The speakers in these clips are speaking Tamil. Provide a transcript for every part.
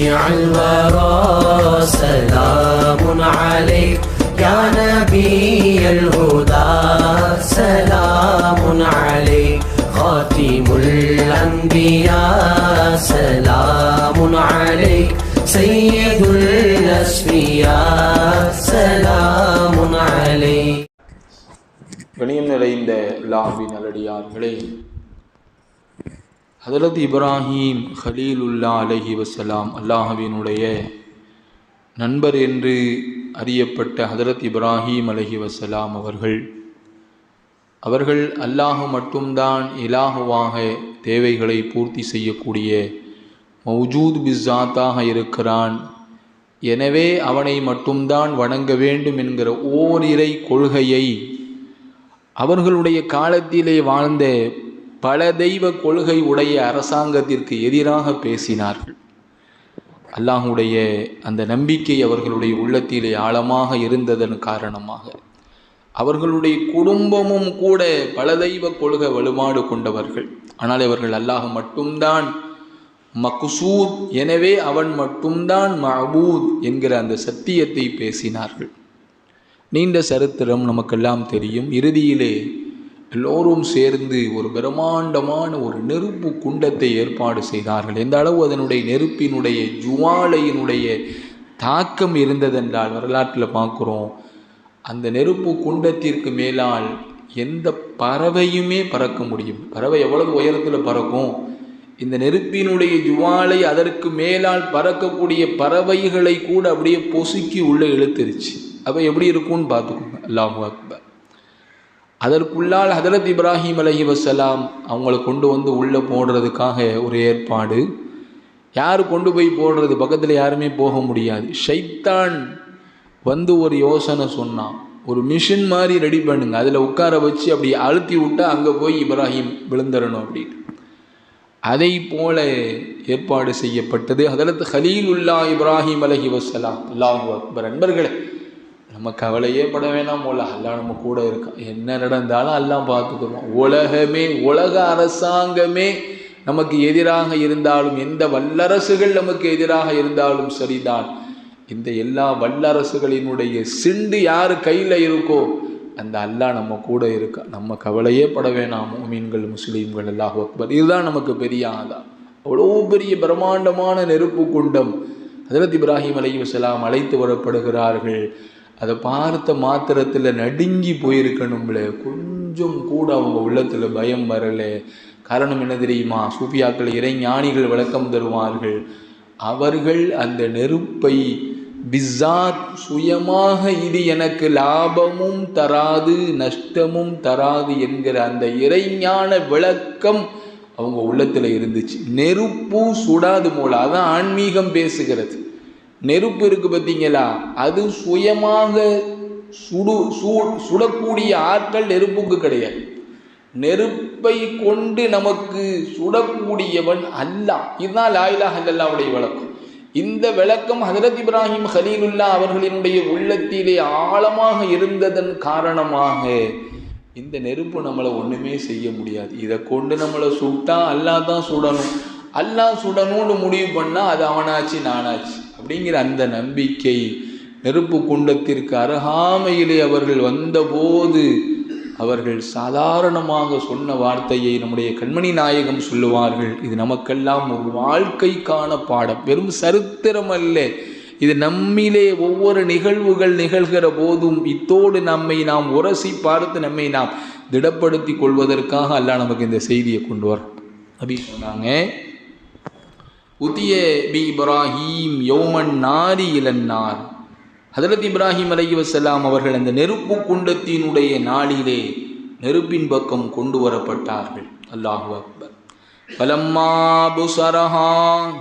شفيع الورى سلام عليك يا نبي الهدى سلام عليك خاتم الأنبياء سلام عليك سيد الأسفياء سلام عليك கணியம் நிறைந்த லாபின் நல்லடியார்களே ஹதரத் இப்ராஹீம் ஹலீலுல்லா அலஹி வசலாம் அல்லாஹவினுடைய நண்பர் என்று அறியப்பட்ட ஹதரத் இப்ராஹீம் அலஹி வசலாம் அவர்கள் அவர்கள் அல்லாஹ் மட்டும்தான் இலாகுவாக தேவைகளை பூர்த்தி செய்யக்கூடிய மௌஜூத் பிஸாத்தாக இருக்கிறான். எனவே அவனை மட்டும்தான் வணங்க வேண்டும் என்கிற ஓரிரை கொள்கையை அவர்களுடைய காலத்திலே வாழ்ந்த பல தெய்வ கொள்கை உடைய அரசாங்கத்திற்கு எதிராக பேசினார்கள். அல்லாஹுடைய அந்த நம்பிக்கை அவர்களுடைய உள்ளத்திலே ஆழமாக இருந்ததன் காரணமாக அவர்களுடைய குடும்பமும் கூட பல தெய்வ கொள்கை வலுமாடு கொண்டவர்கள். ஆனால் இவர்கள் அல்லாஹ் மட்டும்தான் மக்சூத் எனவே அவன் மட்டும்தான் மஹபூத் என்கிற அந்த சத்தியத்தை பேசினார்கள். நீண்ட சரித்திரம் நமக்கெல்லாம் தெரியும். இறுதியிலே எல்லோரும் சேர்ந்து ஒரு பிரம்மாண்டமான ஒரு நெருப்பு குண்டத்தை ஏற்பாடு செய்தார்கள். எந்த அளவு அதனுடைய நெருப்பினுடைய ஜுவாலையினுடைய தாக்கம் இருந்ததென்றால் வரலாற்றில் பார்க்குறோம். அந்த நெருப்பு குண்டத்திற்கு மேலால் எந்த பறவையுமே பறக்க முடியும். பறவை எவ்வளவு உயரத்தில் பறக்கும்? இந்த நெருப்பினுடைய ஜுவாலை அதற்கு மேலால் பறக்கக்கூடிய பறவைகளை கூட அப்படியே பொசுக்கி உள்ளே இழுத்துருச்சு. அப்போ எப்படி இருக்கும்னு பார்த்துக்கோங்க. அல்லாஹு அக்பர். அதற்குள்ளால் ஹதரத் இப்ராஹிம் அலஹி வசலாம் அவங்கள கொண்டு வந்து உள்ளே போடுறதுக்காக ஒரு ஏற்பாடு. யார் கொண்டு போய் போடுறது? பக்கத்தில் யாருமே போக முடியாது. ஷைத்தான் வந்து ஒரு யோசனை சொன்னான். ஒரு மிஷின் மாதிரி ரெடி பண்ணுங்க. அதில் உட்கார வச்சு அப்படி அழுத்தி விட்டா அங்கே போய் இப்ராஹிம் விழுந்துடணும் அப்படின்னு அதை போல ஏற்பாடு செய்யப்பட்டது. அதில் ஹலீலுல்லா இப்ராஹிம் அலஹி வசலாம் அல்லாஹ் அக்பர். அன்பர்களே நம்ம கவலையே பட வேணாம் போல அல்லா நம்ம கூட இருக்கான் என்ன நடந்தாலும் எல்லாம் பார்த்துக்கிறோம் உலகமே உலக அரசாங்கமே நமக்கு எதிராக இருந்தாலும் எந்த வல்லரசுகள் நமக்கு எதிராக இருந்தாலும் சரிதான். இந்த எல்லா வல்லரசுகளினுடைய சிண்டு யார் கையில் இருக்கோ அந்த அல்லாஹ் நம்ம கூட இருக்கா? நம்ம கவலையே பட வேணாம் மீன்கள் முஸ்லீம்கள் அல்லாஹ் அக்பர். இதுதான் நமக்கு பெரிய ஆதா அவ்வளோ பெரிய பிரம்மாண்டமான நெருப்பு குண்டம். ஹதரத் இப்ராஹிம் அலையும் செலாம் அழைத்து வரப்படுகிறார்கள். அதை பார்த்த மாத்திரத்தில் நடுங்கி போயிருக்கணும்ல. கொஞ்சம் கூட அவங்க உள்ளத்தில் பயம் வரலை. காரணம் என்ன தெரியுமா? சூஃபியாக்கள் இறை ஞானிகள் விளக்கம் தருவார்கள். அவர்கள் அந்த நெருப்பை பிஸாத் சுயமாக இது எனக்கு லாபமும் தராது நஷ்டமும் தராது என்கிற அந்த இறைஞான விளக்கம் அவங்க உள்ளத்தில் இருந்துச்சு. நெருப்பும் சுடாது போல. அதான் ஆன்மீகம் பேசுகிறது. நெருப்பு இருக்கு பார்த்தீங்களா? அது சுயமாக சுடு சூ சுடக்கூடிய ஆற்றல் நெருப்புக்கு கிடையாது. நெருப்பை கொண்டு நமக்கு சுடக்கூடியவன் அல்லா இதுதான் லாயிலா ஹல்லாவுடைய விளக்கம். இந்த விளக்கம் ஹசரத் இப்ராஹிம் ஹலீலுல்லா அவர்களினுடைய உள்ளத்திலே ஆழமாக இருந்ததன் காரணமாக இந்த நெருப்பு நம்மளை ஒன்றுமே செய்ய முடியாது. இதை கொண்டு நம்மளை சுட்டா அல்லா தான் சுடணும். அல்லா சுடணும்னு முடிவு பண்ணால் அது அவனாச்சு நானாச்சு. அப்படிங்கிற அந்த நம்பிக்கை நெருப்பு குண்டத்திற்கு அருகாமையிலே அவர்கள் வந்தபோது அவர்கள் சாதாரணமாக சொன்ன வார்த்தையை நம்முடைய கண்மணி நாயகம் சொல்லுவார்கள். இது நமக்கெல்லாம் ஒரு வாழ்க்கைக்கான பாடம். வெறும் சரித்திரம் அல்ல இது நம்மிலே ஒவ்வொரு நிகழ்வுகள் நிகழ்கிற போதும் இத்தோடு நம்மை நாம் உரசி பார்த்து நம்மை நாம் திடப்படுத்தி கொள்வதற்காக அல்ல நமக்கு இந்த செய்தியை கொண்டு வரோம் அப்படி சொன்னாங்க உத்திய பி இப்ராஹீம் யோமன் நாரி இளன்னார் ஹதரத் இப்ராஹிம் அலி வசலாம் அவர்கள் அந்த நெருப்பு குண்டத்தினுடைய நாளிலே நெருப்பின் பக்கம் கொண்டு வரப்பட்டார்கள். அல்லாஹு அக்பர். பலம்மா புசரஹா.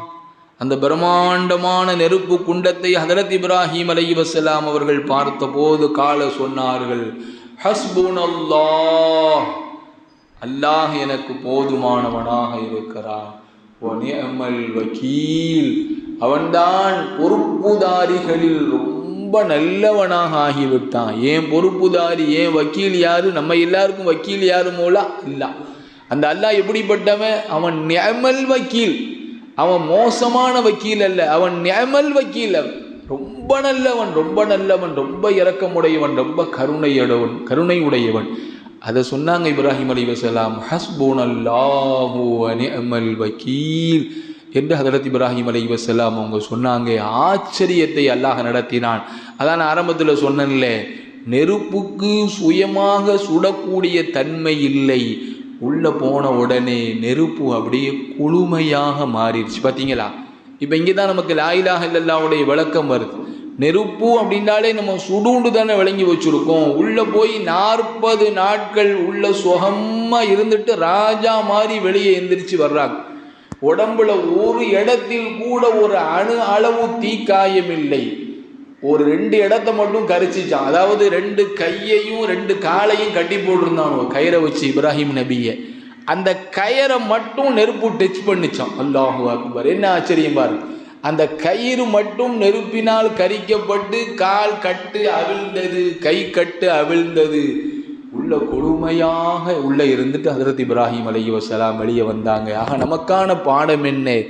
அந்த பிரம்மாண்டமான நெருப்பு குண்டத்தை ஹதரத் இப்ராஹிம் அலி வசலாம் அவர்கள் பார்த்தபோது கால சொன்னார்கள் ஹஸ்புன் அல்லாஹ் அல்லாஹ் எனக்கு போதுமானவனாக இருக்கிறான். வக்கீல் அவன்தான் பொறுப்புதாரிகளில் ரொம்ப நல்லவனாக ஆகிவிட்டான். ஏன் பொறுப்புதாரி ஏன் வக்கீல் யாரு? நம்ம எல்லாருக்கும் வக்கீல் யாரு மூலா? இல்லா அந்த அல்லாஹ் எப்படிப்பட்டவன்? அவன் நியமல் வக்கீல் அவன் மோசமான வக்கீல் அல்ல. அவன் நியமல் வக்கீல் அவன். ரொம்ப நல்லவன் ரொம்ப நல்லவன் ரொம்ப இரக்கமுடையவன் ரொம்ப கருணையுடையவன் கருணை உடையவன் அதை சொன்னாங்க இப்ராஹிம் அலி வசலாம் ஹஸ்போன் அல்லாஹூ அனிஅமல் வக்கீல் என்று ஹதரத் இப்ராஹிம் அலி வசலாம் அவங்க சொன்னாங்க. ஆச்சரியத்தை அல்லாஹ் நடத்தினான். அதான் ஆரம்பத்தில் சொன்னேன்ல நெருப்புக்கு சுயமாக சுடக்கூடிய தன்மை இல்லை. உள்ளே போன உடனே நெருப்பு அப்படியே குளுமையாக மாறிடுச்சு. பார்த்தீங்களா இப்போ இங்கே தான் நமக்கு லாயிலாக இல்லல்லாவுடைய விளக்கம் வருது. நெருப்பு அப்படின்னாலே நம்ம சுடுண்டு தானே விளங்கி வச்சுருக்கோம். உள்ளே போய் நாற்பது நாட்கள் உள்ள சுகமாக இருந்துட்டு ராஜா மாதிரி வெளியே எந்திரிச்சு வர்றாங்க. உடம்புல ஒரு இடத்தில் கூட ஒரு அணு அளவு தீக்காயம் இல்லை. ஒரு ரெண்டு இடத்த மட்டும் கரிச்சிச்சான். அதாவது ரெண்டு கையையும் ரெண்டு காலையும் கட்டி போட்டிருந்தான் கயிறை வச்சு இப்ராஹிம் நபியை. அந்த கயிறை மட்டும் நெருப்பு டச் பண்ணிச்சான். அல்லாஹு அக்பர். என்ன ஆச்சரியம் பாரு அந்த கயிறு மட்டும் நெருப்பினால் கரிக்கப்பட்டு கால் கட்டு அவிழ்ந்தது கை கட்டு அவிழ்ந்தது. உள்ள கொடுமையாக உள்ளே இருந்துட்டு ஹசரத் இப்ராஹிம் அலி வசலாம் வெளியே வந்தாங்க. ஆக நமக்கான பாடம் என்ன?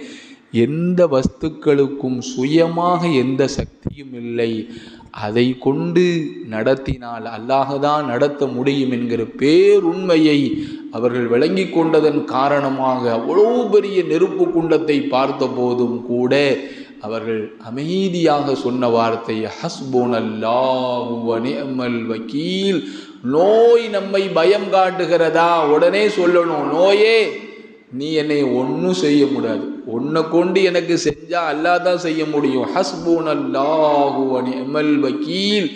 எந்த வஸ்துக்களுக்கும் சுயமாக எந்த சக்தியும் இல்லை. அதை கொண்டு நடத்தினால் அல்லாஹ் தான் நடத்த முடியும் என்கிற பேருண்மையை அவர்கள் விளங்கி கொண்டதன் காரணமாக அவ்வளோ பெரிய நெருப்பு குண்டத்தை பார்த்த போதும் கூட அவர்கள் அமைதியாக சொன்ன வார்த்தை ஹஸ்போன் அல்லாஹ் வக்கீல். நோய் நம்மை பயம் காட்டுகிறதா? உடனே சொல்லணும். நோயே நீ என்னை ஒன்றும் செய்ய முடியாது. உன்னை கொண்டு எனக்கு செஞ்சா அல்லா தான் செய்ய முடியும். ஹஸ்பூன் அல்லாஹு எம்எல் வக்கீல்.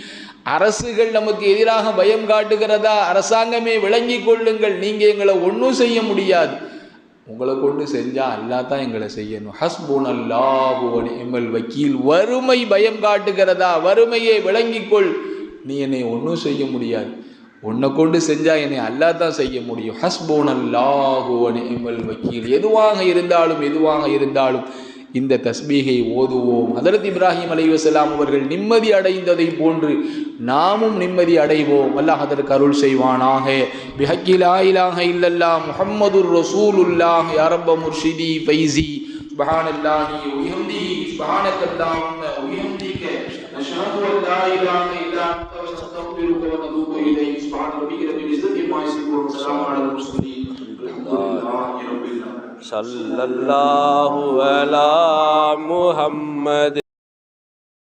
அரசுகள் நமக்கு எதிராக பயம் காட்டுகிறதா? அரசாங்கமே விளங்கி கொள்ளுங்கள். நீங்கள் எங்களை ஒன்றும் செய்ய முடியாது. உங்களை கொண்டு செஞ்சா அல்லா தான் எங்களை செய்யணும். ஹஸ்பூன் அல்லாஹு எம்எல் வக்கீல். வறுமை பயம் காட்டுகிறதா? வறுமையை விளங்கிக்கொள் நீ என்னை ஒன்றும் செய்ய முடியாது. உன்னை கொண்டு செஞ்சா என்னை அல்லாஹ் தான் செய்ய முடியும் ஹஸ்போன் அல்லாஹு நிமல் வக்கீல் எதுவாக இருந்தாலும் எதுவாக இருந்தாலும் இந்த தஸ்பீகை ஓதுவோம் ஹதரத் இப்ராஹிம் அலைவசலாம் அவர்கள் நிம்மதி அடைந்ததை போன்று நாமும் நிம்மதி அடைவோம் அல்லாஹ் அதற்கு அருள் செய்வானாக பிஹக்கி லா இலாஹ இல்லல்லா முஹம்மதுர் ரசூலுல்லாஹ் யரப்ப முர்ஷிதி ஃபைசி சுபஹானல்லாஹி வபிஹம்திஹி சுபஹானக்கல்லாஹும்ம வபிஹம்திக நஷ்ஹது அன் லா இலாஹ இல்லா அன்த ونستغفرك ونتوب اليك سبحان ربك رب العزه عما يصفون وسلام على المرسلين الحمد لله رب العالمين صلى الله على محمد